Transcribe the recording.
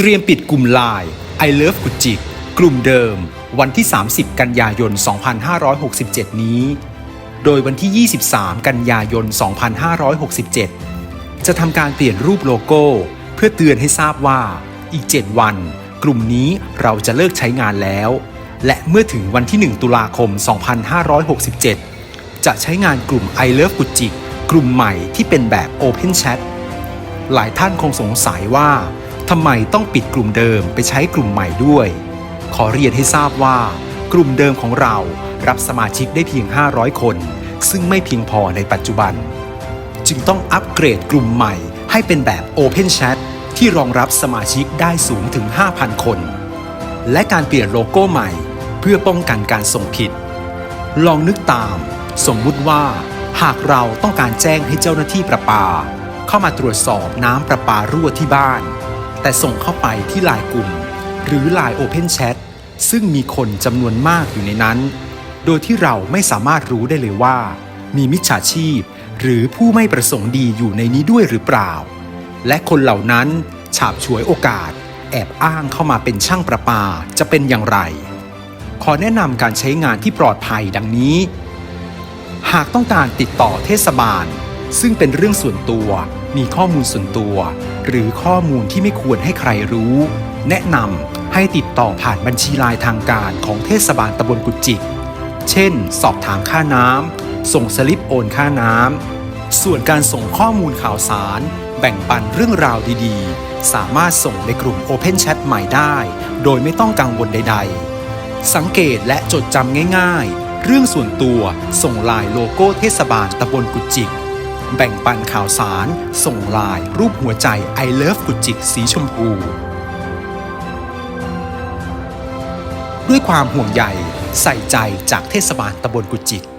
เตรียมปิดกลุ่มไลน์ I Love กุจิกกลุ่มเดิม วันที่ 30 กันยายน 2567 นี้ โดยวันที่ 23 กันยายน 2567 จะทำการเปลี่ยนรูปโลโก้ เพื่อเตือนให้ทราบว่าอีก 7 วัน กลุ่มนี้เราจะเลิกใช้งานแล้ว และเมื่อถึงวันที่ 1 ตุลาคม 2567 จะใช้งานกลุ่ม I Love กุจิกกลุ่มใหม่ที่เป็นแบบ Open Chat หลายท่านคงสงสัยว่า ทำไมต้องปิดกลุ่มเดิมไปใช้กลุ่มใหม่ด้วย ขอเรียนให้ทราบว่า กลุ่มเดิมของเรารับสมาชิกได้เพียง 500 คน ซึ่งไม่เพียงพอในปัจจุบัน จึงต้องอัปเกรดกลุ่มใหม่ให้เป็นแบบ Open Chat ที่รองรับสมาชิกได้สูงถึง 5,000 คน และการเปลี่ยนโลโก้ใหม่ เพื่อป้องกันการส่งผิด ลองนึกตาม สมมุติว่า หากเราต้องการแจ้งให้เจ้าหน้าที่ประปา เข้ามาตรวจสอบน้ำประปารั่วที่บ้าน แต่ส่งเข้าไปที่ไลน์กลุ่ม หรือไลน์ Open Chat ซึ่งมีคนจำนวนมากอยู่ในนั้น โดยที่เราไม่สามารถรู้ได้เลยว่า มีมิจฉาชีพ หรือผู้ไม่ประสงค์ดีอยู่ในนี้ด้วยหรือเปล่า และคนเหล่านั้นฉาบฉวยโอกาส แอบอ้างเข้ามาเป็นช่างประปาจะเป็นอย่างไร ขอแนะนำการใช้งานที่ปลอดภัยดังนี้ หากต้องการติดต่อเทศบาล ซึ่งเป็นเรื่องส่วนตัว มีข้อมูลส่วนตัว หรือข้อมูลที่ไม่ควรให้ใครรู้ แนะนำให้ติดต่อผ่านบัญชีลายทางการของเทศบาลตำบลกุจิก เช่น สอบถามค่าน้ำ ส่งสลิปโอนค่าน้ำ ส่วนการส่งข้อมูลข่าวสาร แบ่งปันเรื่องราวดีๆ สามารถส่งในกลุ่ม Open Chat ใหม่ได้ โดยไม่ต้องกังวลใด ๆ สังเกตและจดจำง่าย ๆ เรื่องส่วนตัวส่งลายโลโก้เทศบาลตำบลกุจิก แบ่งปันข่าวสาร ส่งลายรูปหัวใจ I love กุจิกสีชมพู ด้วยความห่วงใยใส่ใจจากเทศบาลตำบลกุจิก